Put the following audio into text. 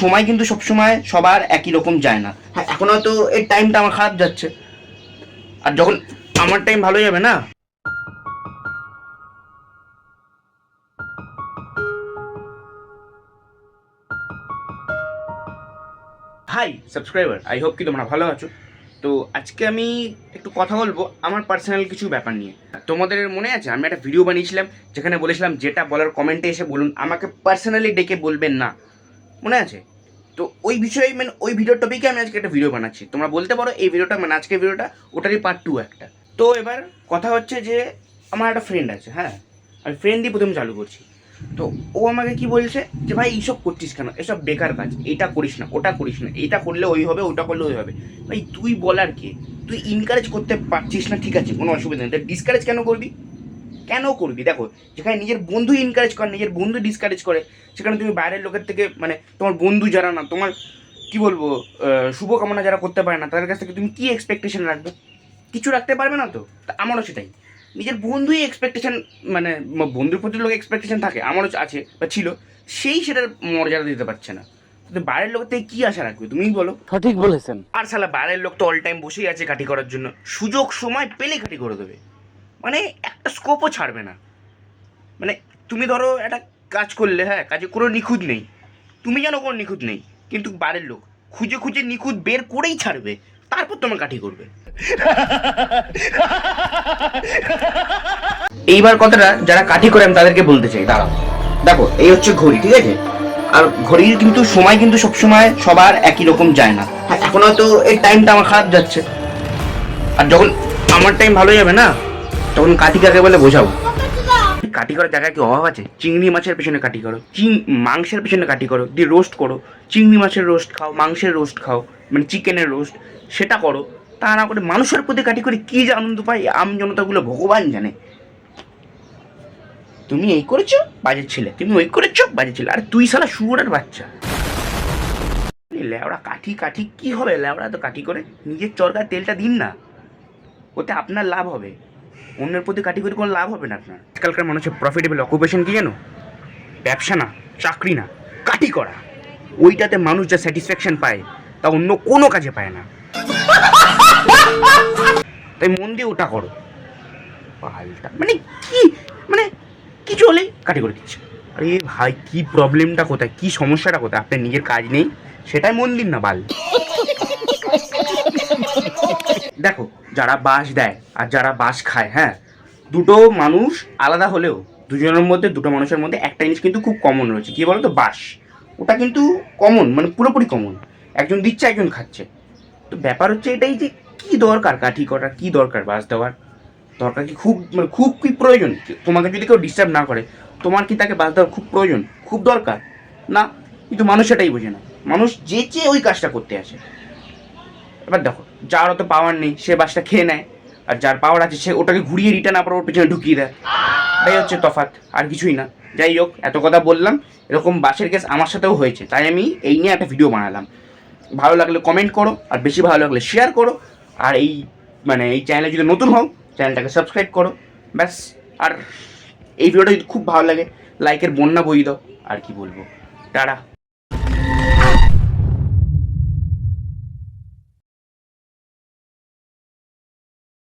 সময় কিন্তু সবসময় সবার একই রকম যায় না। হ্যাঁ এখন হয়তো এই টাইমটা আমার খারাপ যাচ্ছে। আর যখন আমার টাইম ভালো যাবে না? হাই সাবস্ক্রাইবার আই হোপ কি তোমরা ভালো আছো। তো আজকে আমি একটু কথা বলব আমার পার্সোনাল কিছু ব্যাপার নিয়ে। তোমাদের মনে আছে, আমি একটা ভিডিও বানিয়েছিলাম, যেখানে বলেছিলাম, যেটা বলার কমেন্টে এসে বলুন, আমাকে পার্সোনালি ডেকে বলবেন না। মনে আছে? তো ওই বিষয়ে মানে ওই ভিডিও টপিকে আমি আজকে একটা ভিডিও বানাচ্ছি। তোমরা বলতে পারো এই ভিডিওটা মানে আজকের ভিডিওটা ওটারই পার্ট টু একটা। তো এবার কথা হচ্ছে যে, আমার একটা ফ্রেন্ড আছে হ্যাঁ? আমি ফ্রেন্ড দিয়ে প্রথম চালু করছি। তো ও আমাকে কি বলছে যে, ভাই, এইসব করছিস কেন? এসব বেকার কাজ। এটা করিস না, ওটা করিস না। এটা করলে ওই হবে, ওটা করলে ওই হবে। ভাই, তুই বলার কে? তুই ইনকারেজ করতে পারছিস না, ঠিক আছে, কোনো অসুবিধা নেই। ডিসকারেজ কেন করবি? কেন করবি? দেখো যেখানে নিজের বন্ধু ইনকারেজ করে নিজের বন্ধু ডিসকারেজ করে সেখানে তুমি বাইরের লোকের থেকে মানে তোমার বন্ধু যারা না তোমার কি বলব শুভকামনা যারা করতে পারে না তাদের কাছ থেকে তুমি কি এক্সপেকটেশন রাখবে? কিছু রাখতে পারবে না তো? তা আমারও সেটাই। নিজের বন্ধুই এক্সপেকটেশন মানে বন্ধুর প্রতি লোক এক্সপেকটেশন থাকে আমারও আছে বা ছিল সেই সেটার মর্যাদা দিতে পারছে না। তো বাইরের লোক থেকে কী আশা রাখবে? তুমিই বলো। সঠিক বলেছেন। আর সালা বাইরের লোক তো অল টাইম বসেই আছে কাটি করার জন্য। সুযোগ সময় পেলে কাটি করে দেবে। মানে একটা স্কোপও ছাড়বে না। মানে তুমি ধরো একটা কাজ করলে হ্যাঁ কাজে কোনো নিখুঁত নেই। তুমি জানো কোনো নিখুঁত নেই, কিন্তু বাইরের লোক খুঁজে খুঁজে নিখুঁত বের করেই ছাড়বে, তারপর তোমার কাঠি করবে। এইবার কথাটা যারা কাঠি করে আমি তাদেরকে বলতে চাই, দাঁড়াও। দেখো, এই হচ্ছে ঘড়ি, ঠিক আছে? আর ঘড়ির কিন্তু সময় কিন্তু সবসময় সবার একই রকম যায় না। হ্যাঁ এখন হয়তো এই টাইমটা আমার খারাপ যাচ্ছে। আর যখন আমার টাইম ভালো যাবে না তখন কাঠি কাকে বলে বোঝাবো। কাটি করার জায়গায় কি অভাব আছে? চিংড়ি মাছের পেছনে কাটি করো চিং মাংসের পেছনে কাটি করো দিয়ে রোস্ট করো। চিংড়ি মাছের রোস্ট খাও মাংসের রোস্ট খাও মানে চিকেনের রোস্ট সেটা করো। তা না করে মানুষের প্রতি কাটি করে কী যে আনন্দ পাই আম জনতাগুলো ভগবান জানে। তুমি এই করেছ বাজে ছেলে। তুমি ওই করেছ বাজে ছেলে। আর তুই শালা শুয়োরের বাচ্চা। এই ল্যাওড়া কাঠি কাঠি কি হবে? ল্যাওড়া তো কাঠি করে নিজের চরকার তেলটা দিন না। ওতে আপনার লাভ হবে। অন্যের প্রতি কাটি করে কোনো লাভ হবে না আপনার। আজকালকার মানুষের প্রফিটেবল অকুপেশন কি জানো? ব্যবসা না, চাকরি না কাটি করা। ওইটাতে মানুষ যা স্যাটিসফ্যাকশন পায়, তা অন্য কোনো কাজে পায় না। তাই মন দিয়ে ওটা করো। পাল্টা মানে কি মানে কি কাটি করে দিচ্ছে। আরে ভাই, কি প্রবলেমটা কোথায়? কি সমস্যাটা কোথায়? আপনার নিজের কাজ নেই, সেটাই মন দিন না বাল। দেখো, যারা বাস দেয় আর যারা বাস খায় হ্যাঁ দুটো মানুষ আলাদা হলেও, দুজনের মধ্যে, দুটো মানুষের মধ্যে একটা জিনিস কিন্তু খুব কমন রয়েছে। কী বলো তো বাস ওটা কিন্তু কমন মানে পুরোপুরি কমন একজন দিচ্ছে, একজন খাচ্ছে। তো ব্যাপার হচ্ছে এটাই যে, কী দরকার কাঠি করার, কী দরকার বাস দেওয়ার? দরকার কি? খুব মানে খুব কি প্রয়োজন? তোমাকে যদি কেউ ডিস্টার্ব না করে, তোমার কি তাকে বাস দেওয়ার খুব প্রয়োজন? খুব দরকার। না, কিন্তু মানুষ সেটাই বোঝে না। মানুষ যে চেয়ে ওই কাজটা করতে আসে। এবার দেখো, যার অত পাওয়ার নেই, সে বাসটা খেয়ে নেয়, আর যার পাওয়ার আছে, সে ওটাকে ঘুরিয়ে রিটার্ন আবার ওর পেছনে ঢুকিয়ে দেয়। এটাই হচ্ছে তফাৎ, আর কিছুই না। যাই হোক, এত কথা বললাম, এরকম বাসের কেস আমার সাথেও হয়েছে, তাই আমি এই নিয়ে একটা ভিডিও বানালাম। ভালো লাগলে কমেন্ট করো, আর বেশি ভালো লাগলে শেয়ার করো, আর এই মানে এই চ্যানেলে যদি নতুন হও চ্যানেলটাকে সাবস্ক্রাইব করো, ব্যাস। আর এই ভিডিওটা যদি খুব ভালো লাগে লাইকের বন্যা বই দাও, আর কি বলব। টাটা।